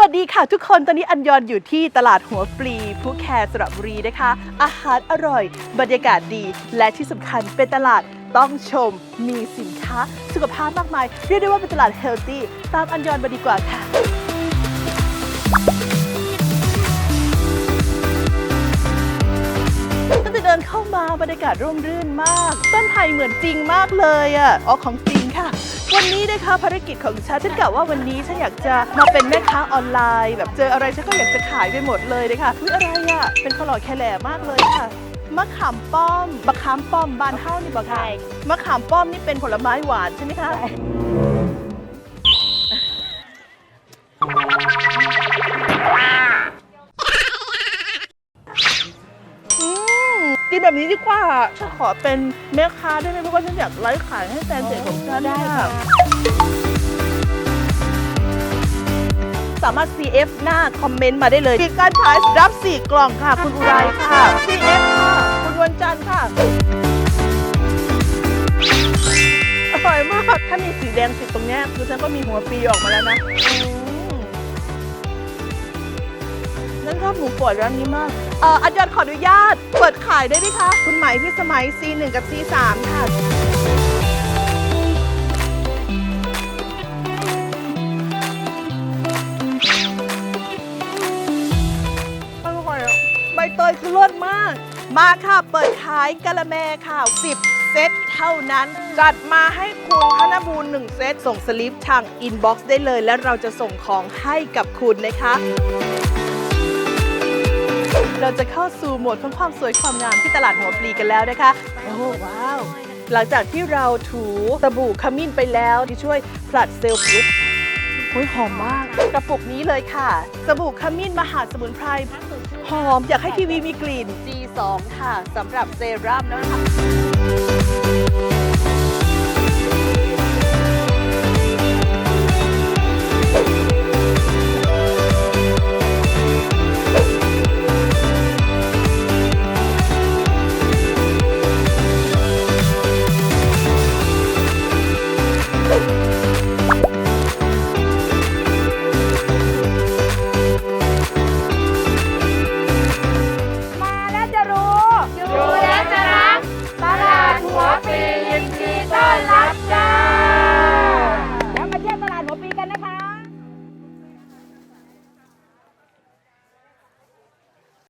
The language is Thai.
วัสดีค่ะทุกคน ตอนนี้อันยอนอยู่ที่ตลาดหัวปลีผู้แคร์สระบุรีนะคะ อาหารอร่อย บรรยากาศดี และที่สำคัญเป็นตลาดต้องชม มีสินค้า สุขภาพมากมาย เรียกได้ว่าเป็นตลาดเฮลตี้ตามอันยอนมาดีกว่าค่ะตั้งแต่เดินเข้ามาบรรยากาศร่มรื่นมาก ต้นไผ่เหมือนจริงมากเลยอะอ๋อของจริงค่ะ นนี้นะคะภารกิจของฉันฉันกะว่าวันนี้ฉันอยากจะมาเป็นแม่ค้าออนไลน์ แบบเจออะไรฉันก็อยากจะขายไปหมดเลยนะคะอุ้ยอะไรอะเป็นขลอดแคแหล่มากเลยค่ะมะขามป้อมมะขามป้อมบานเฮ้านี่บอกค่ะใช่มะขามป้อมนี่เป็นผลไม้หวานใช่ไหมคะ แบบนี้ดีกว่าฉันขอเป็นแม่ค้าได้ไหมเพราะว่าฉันอยากไลฟ์ขายให้แฟนเพจของฉันได้ค่ะ สามารถ CF หน้าคอมเมนต์มาได้เลยมีการขายรับ 4 กล่องค่ะ คุณอุไรค่ะ CF ค่ะ คุณวันจันทร์ค่ะอร่อยมาก ถ้ามีสีแดงติดตรงเนี้ยคือฉันก็มีหัวปีออกมาแล้วนะ ฉันชอบหมูป่อยร้านนี้มาก เอ่ออาจารย์ขออนุญาต เปิดขายได้ไหมคะ คุณไหมพี่สมัย C1 กับ C3 ค่ะ อร่อยอะใบเตยคือเลิศมาก มาค่ะ เปิดขายกะละแมค่ะ 10 เซตเท่านั้น จัดมาให้คุณธนบูรณ์1เซต ส่งสลิปทางอินบ็อกซ์ได้เลย และเราจะส่งของให้กับคุณนะคะ เราจะเข้าสู่โหมดของความสวยความงามที่ตลาดหัวปลีกันแล้วนะคะ โอ้ว้าว หลังจากที่เราถูสบู่ขมิ้นไปแล้วที่ช่วยผลัดเซลล์ผิวโอ้ยหอมมากกระปุกนี้เลยค่ะ สบู่ขมิ้นมหาสมุนไพรหอม อยากให้ทีวีมีกลิ่น G2 ค่ะสำหรับเซรั่มนะคะ